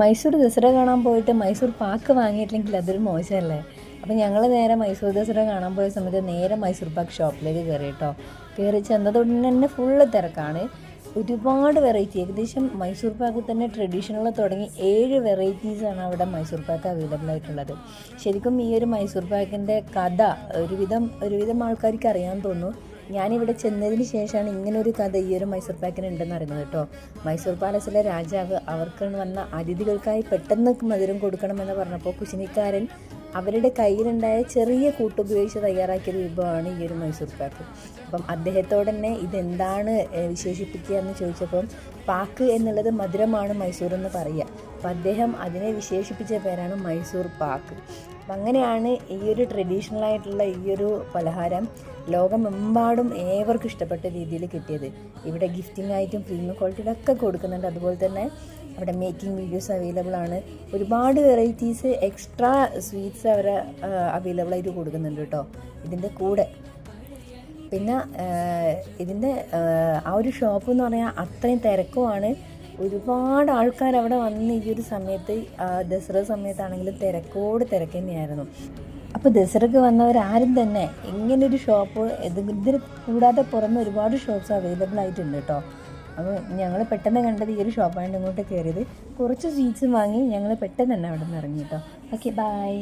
മൈസൂർ ദസറ കാണാൻ പോയിട്ട് മൈസൂർ പാക്ക് വാങ്ങിയിട്ടില്ലെങ്കിൽ അതൊരു മോശമല്ലേ? അപ്പോൾ ഞങ്ങൾ നേരെ മൈസൂർ ദസറ കാണാൻ പോയ സമയത്ത് നേരെ മൈസൂർ പാക്ക് ഷോപ്പിലേക്ക് കയറി കേട്ടോ. കയറി ചെന്നതുടനെ തന്നെ ഫുള്ള് തിരക്കാണ്. ഒരുപാട് വെറൈറ്റി ഏകദേശം മൈസൂർ പാക്ക് തന്നെ ട്രഡീഷണൽ തുടങ്ങി ഏഴ് വെറൈറ്റീസാണ് അവിടെ മൈസൂർ പാക്ക് അവൈലബിൾ ആയിട്ടുള്ളത്. ശരിക്കും ഈ ഒരു മൈസൂർ പാക്കിന്റെ കഥ ഒരുവിധം ഒരുവിധം ആൾക്കാർക്ക് അറിയാൻ തോന്നുന്നു ഞാനിവിടെ ചെന്നതിന് ശേഷമാണ് ഇങ്ങനൊരു കഥ ഈ ഒരു മൈസൂർ പാക്കിന് ഉണ്ടെന്ന് അറിയുന്നത് കേട്ടോ. മൈസൂർ പാലസിലെ രാജാവ് അവർക്ക് വന്ന അതിഥികൾക്കായി പെട്ടെന്ന് മധുരം കൊടുക്കണമെന്ന് പറഞ്ഞപ്പോൾ കുശിനിക്കാരൻ അവരുടെ കയ്യിലുണ്ടായ ചെറിയ കൂട്ടുപയോഗിച്ച് തയ്യാറാക്കിയ വിഭവമാണ് ഈ ഒരു മൈസൂർ പാക്ക്. അപ്പം അദ്ദേഹത്തോട് തന്നെ ഇതെന്താണ് വിശേഷിപ്പിക്കുക എന്ന് ചോദിച്ചപ്പം പാക്ക് എന്നുള്ളത് മധുരമാണ് മൈസൂർ എന്ന് പറയുക. അപ്പം അദ്ദേഹം അതിനെ വിശേഷിപ്പിച്ച പേരാണ് മൈസൂർ പാക്ക്. അപ്പം അങ്ങനെയാണ് ഈ ഒരു ട്രഡീഷണൽ ആയിട്ടുള്ള ഈ ഒരു പലഹാരം ലോകമെമ്പാടും ഏവർക്കും ഇഷ്ടപ്പെട്ട രീതിയിൽ കിട്ടിയത്. ഇവിടെ ഗിഫ്റ്റിംഗ് ആയിട്ടും പ്രീമിയം ക്വാളിറ്റിയിലൊക്കെ കൊടുക്കുന്നുണ്ട്. അതുപോലെ തന്നെ അവിടെ മേക്കിംഗ് വീഡിയോസ് അവൈലബിൾ ആണ്. ഒരുപാട് വെറൈറ്റീസ് എക്സ്ട്രാ സ്വീറ്റ്സ് അവർ അവൈലബിൾ ആയിട്ട് കൊടുക്കുന്നുണ്ട് കേട്ടോ. ഇതിന്റെ കൂടെ. പിന്നെ ഇതിന്റെ ആ ഒരു ഷോപ്പ് എന്ന് പറഞ്ഞാൽ അത്രയും തിരക്കുമാണ്. ഒരുപാട് ആൾക്കാർ അവിടെ വന്ന് ഈ ഒരു സമയത്ത് ദസറ സമയത്താണെങ്കിലും തിരക്കോട് തിരക്ക് തന്നെയായിരുന്നു. അപ്പോൾ ദസറക്ക് വന്നവരാരും തന്നെ ഇങ്ങനൊരു ഷോപ്പ് ഇത് ഇതിന് കൂടാതെ പുറമെ ഒരുപാട് ഷോപ്പ്സ് അവൈലബിൾ ആയിട്ടുണ്ട് കേട്ടോ. അപ്പോൾ ഞങ്ങൾ പെട്ടെന്ന് കണ്ടത് ഈ ഒരു ഷോപ്പാണ് ഇങ്ങോട്ട് കയറിയത് കുറച്ച് സ്വീറ്റ്സും വാങ്ങി ഞങ്ങൾ പെട്ടെന്ന് തന്നെ അവിടെ നിന്ന് ഇറങ്ങി കേട്ടോ. Okay bye